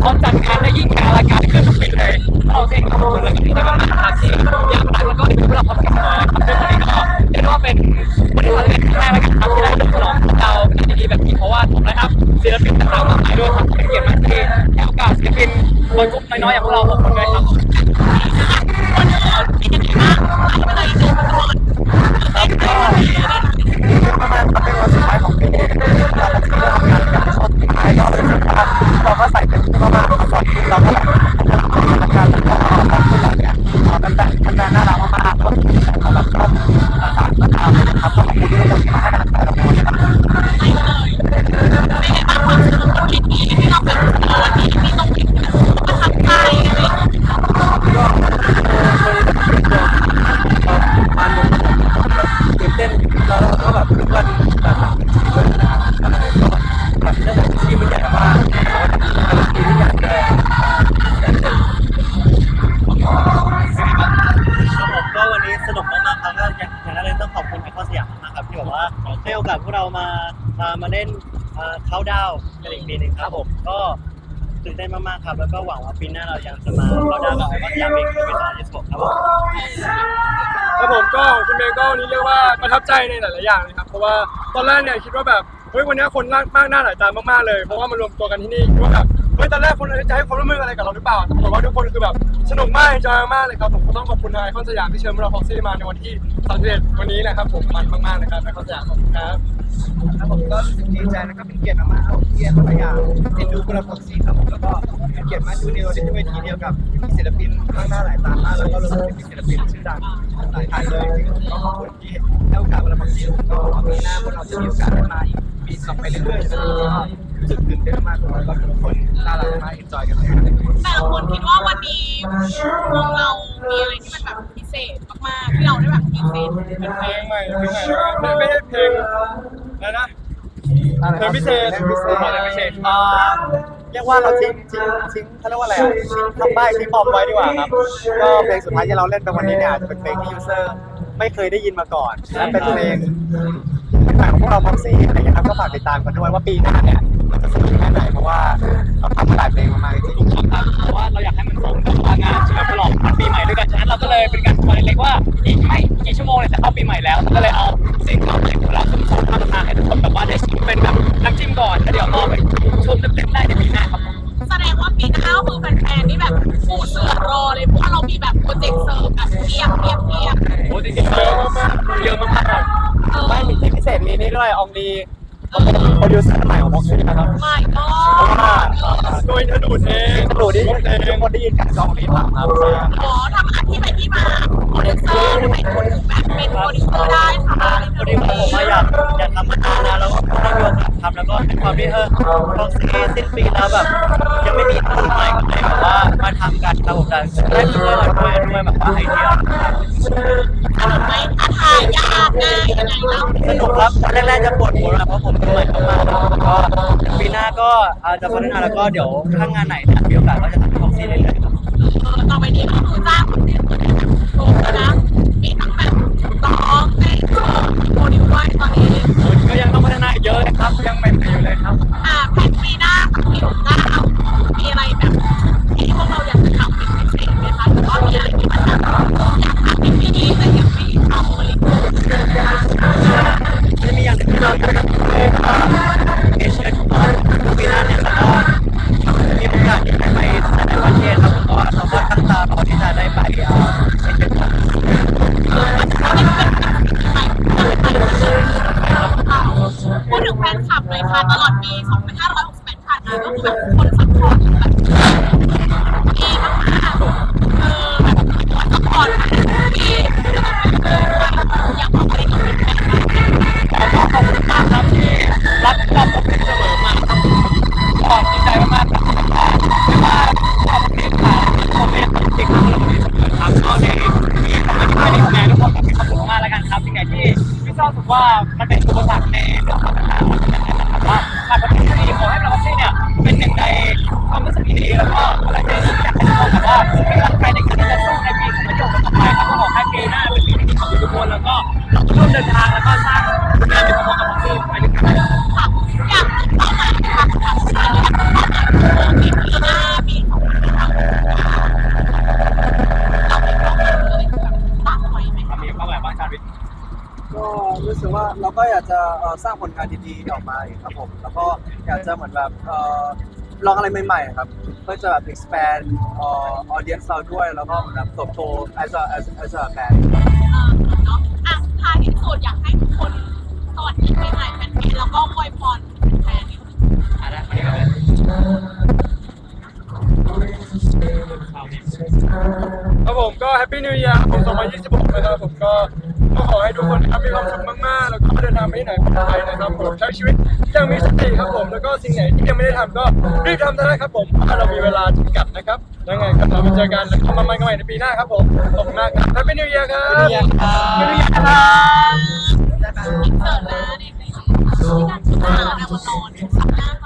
เขาจัดการได้ยิ่งการละการขึ้นทุกปีเลยเราเองขอบคุณเลยที่ได้มานะครับที่ยังรักแล้วก็ดูเราพร้อมกันมาครับซึ่งอันนี้ก็เรียกว่าเป็นบริษัทแรกนะครับที่ได้ฉลองเราดีแบบนี้เพราะว่าผมนะครับศิลปินต่างๆมากมายด้วยครับเป็นเกียรติมากที่ให้โอกาสศิลปินคนกลุ่มน้อยๆอย่างพวกเราขอบคุณด้วยค ๆส นนี้สนุกมากๆครับก็อย่างอย่างนั้นเลยต้องขอบคุณไอคอนสยามมากๆครับที่แบบว่าให้โอกาสพวกเรามามามาเล่นเขาดาวกันอีกปีหนึ่งครับผมก็ตื่นเต้นมากๆครับ แล้วก็หวังว่าปีหน้าเรายังจะมาเขาดาวกับไอคอนสยามอีกเป็นปีที่สิบหกครับผมครับผมก็ของคุณเมย์ก็วันนี้เรียกว่าประทับใจในหลายๆอย่างเลยครับเพราะว่าตอนแรกเนี่ยคิดว่าแบบเฮ้ยวันนี้คนมากหน้าหลายตามากๆเลย เพราะว่ามันรวมตัวกันที่นี่คิดว่าแบบ เฮ้ยตอนแรกคนจะให้ความร่วมมืออะไรกับเราหรือเปล่าแต่ว่าทุกคนคือแบบสนุกมากจอยมากเลยครับผมก็ต้องขอบคุณทางไอคอนสยามที่เชิญพวกเราฟ็อกซี่มาในวันที่31วันนี้นะครับผมมันมากๆนะครับไอคอนสยามขอบคุณครับแล้วผมก็รู้สึกดีใจแล้วก็เป็นเกียรติมากๆครับที่หลายอย่างเห็นดูพวกเราท็อกซี่ครับแล้วก็เป็นเกียรติมากดูในวันที่เวทีเดียวกับศิลปินข้างหน้าหลายตามากแล้วก็รวมถึงศิลปินชื่อดังหลายท่านเลยก็ขอบคุณที่ให้โอกาสเราท็อกซี่ก็ปีหน้าพวกเราจะมีโอกาสได้มาอีกปีต่อไปเรื่อยๆ รู้สึกตื่นเต้นมากแล้วก็ทุกคนน่ารักมากเอ็นจอยกันเลยแต่ละคนคิดว่าวันนี้วงเรา มีอะไรที่มันแบบพิเศษมากๆที่เราได้แบบพิเศษเป็นเพลงใหม่เพลงใหม่ไม่ไม่ใช่เพลงอะไรนะเพลงพิเศษเพลงพิเศษเพลงพิเศษอ่าเรียกว่าเราทิ้งทิ้งทิ้งเขาเรียกว่าอะไรอะทิ้งคำใบ้ทิ้งบอมไว้ดีกว่าครับก็เพลงสุดท้ายที่เราเล่นในวันนี้เนี่ยอาจจะเป็นเพลงที่ยูเซอร์ไม่เคยได้ยินมาก่อนและเป็นเพลงใหม่ของพวกเราพ็อกซี่อะไรเงี้ยครับก็ฝากติดตามกันด้วยว่าปีหน้าเนี่ย มันจะสนุกแค่ไหนเพราะว่าเราทำมาหลายเพลงมากๆจริงครับเพราะว่าเราอยากให้มันสมกับงานเฉลิมฉลองปีใหม่ด้วยกันฉะนั้นเราก็เลยเป็นการคุยเล็กๆว่าอีกไม่กี่ชั่วโมงเนี่ยจะเข้าปีใหม่แล้วเราก็เลยเอาสิ่งของของเราทั้งสองมามาให้ทุกคนแบบว่าได้ชิมเป็นแบบน้ำจิ้มก่อนแล้วเดี๋ยวรอไปชมเต็มๆได้ในปีหน้าครับผมแสดงว่าปีหน้าก็คือแฟนๆนี่แบบปูเสือรอเลยเพราะว่าเรามีแบบโปรเจกต์เสริมแบบเพียบเพียบเพียบโอ้จริงๆเยอะมากๆเยอะมากๆครับเออๆไม่มีที่พิเศษมีนี่ด้วยอองดีเขาเป็น โปรดิวเซอร์ใหม่ของพ็อกซี่นะครับไม่ก็เพราะว่าโดยธนูเองตำรวจที่ทุกคนได้ยินกันกองลีดหลังครับขอทำอาที่ไปที่มาโปรดิวเซอร์ทำไมคุณถึงแบบเป็นโปรดิวเซอร์ได้คะพอดีว่าผมว่าอยากอยากทำมานานแล้วแล้วก็ได้มีโอกาสทำแล้วก็เป็นความที่เออพ็อกซี่สิ้นปีแล้วแบบยังไม่มี มาทำกันครับผมได้ได้เพื่อนมาด้วยด้วยแบบว่าไอเดียทำไมท้าทายยากง่ายยังไงเล่าสนุกครับแรกๆจะปวดหัวนะเพราะผมเป็นใหม่มากๆแล้วก็ปีหน้าก็อาจจะพัฒนาแล้วก็เดี๋ยวถ้างานไหนเนี่ยมีโอกาสก็จะทำพ็อกซีเรื่อยๆครับต่อไปนี้ก็คือจ้างคนเดียวคนเดียวโชว์นะมีทั้งแบบร้องเต้นโชว์โปรดิวด้วยตอนนี้ก็ยังต้องพัฒนาเยอะนะครับยังใหม่ๆอยู่เลยครับ คนซัพพอร์ตแบบดีมากๆเออแบบซัพพอร์ตดีอยากบอกอะไรกับแฟนๆบ้างขอบคุณมากครับที่รักเราผมเป็นเสมอมาครับดีใจมากๆครับไม่ว่าขอบคุณค่ะคอมเมนต์อีกครั้งเราดีเสมอครับก็ในมีคอมเมนต์ที่ไม่ได้คะแนนทุกคนขอบคุณมากแล้วกันครับสิ่งไหนที่พี่ชอบรู้สึกว่ามันเป็นอุปสรรคใน เดินทางแล้วก็สร้างผลงานเป็นของกับของที่ไปด้วยกันมีเป้าหมายบ้างชาวิทย์ก็รู้สึกว่าเราก็อยากจะเอ่อสร้างผลงานดีๆออกมาอีกครับผม แล้วก็อยากจะเหมือนแบบเอ่อลองอะไรใหม่ๆครับ เพื่อจะแบบ expand เออ audience เราด้วย แล้วก็เหมือนแบบเติบโต as a as as a band เอ่อ ท้ายที่สุดอยากให้ทุกคนสวัสดีปีใหม่แฟนๆแล้วก็อวยพรแฟนๆนิดนึงอะได้มาดีกว่าเลยครับผมก็แฮปปี้นิว e ย r ผม2026นะครับผมก็ก็ขอให้ทุกคนนะครับมีความสุขมากๆ แล้วก็เดินทางไปที่ไหนปลอดภัยนะครับผมใช้ชีวิตอย่างมีสติครับผมแล้วก็สิ่งไหนที่ยังไม่ได้ทำก็รีบทำซะนะครับผมเพราะเรามีเวลาจำกัดนะครับ ยังไงก็เราไปเจอกันแล้วก็มาใหม่กันใหม่ในปีหน้าครับผมขอบคุณมากครับแฮปปี้นิว e ย r ครับ Happy New Year ครับ Happy New Year ครับอินเสิร์ตนะในในที่การสื่อสารอวตาร